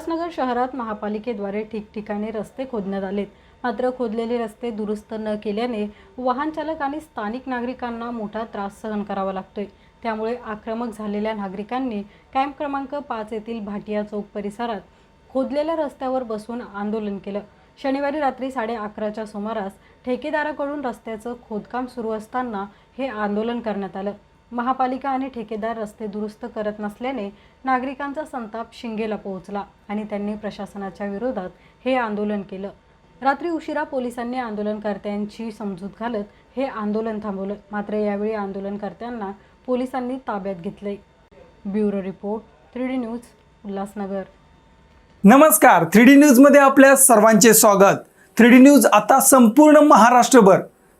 शहरात महापालिकेद्वारे ठिकठिकाणी रस्ते खोदण्यात आलेत. मात्र खोदलेले रस्ते दुरुस्त न केल्याने वाहनचालक आणि स्थानिक नागरिकांना मोठा त्रास सहन करावा लागतोय. त्यामुळे आक्रमक झालेल्या नागरिकांनी कॅम्प क्रमांक पाच येथील भाटिया चौक परिसरात खोदलेल्या रस्त्यावर बसून आंदोलन केलं. शनिवारी रात्री साडे अकराच्या सुमारास ठेकेदाराकडून रस्त्याचं खोदकाम सुरू असताना हे आंदोलन करण्यात आलं. महापालिका आणि ठेकेदार रस्ते दुरुस्त करत नसल्याने नागरिकांचा संताप शिंगेला पोहोचला आणि त्यांनी प्रशासनाच्या विरोधात हे आंदोलन केलं. रात्री उशिरा पोलिसांनी आंदोलनकर्त्यांची समजूत घालत हे आंदोलन थांबवलं. मात्र यावेळी आंदोलनकर्त्यांना पोलिसांनी ताब्यात घेतले bureau report three D news Ulhasnagar. नमस्कार. थ्री डी न्यूजमध्ये आपल्या सर्वांचे स्वागत. थ्री डी न्यूज आता संपूर्ण महाराष्ट्रभर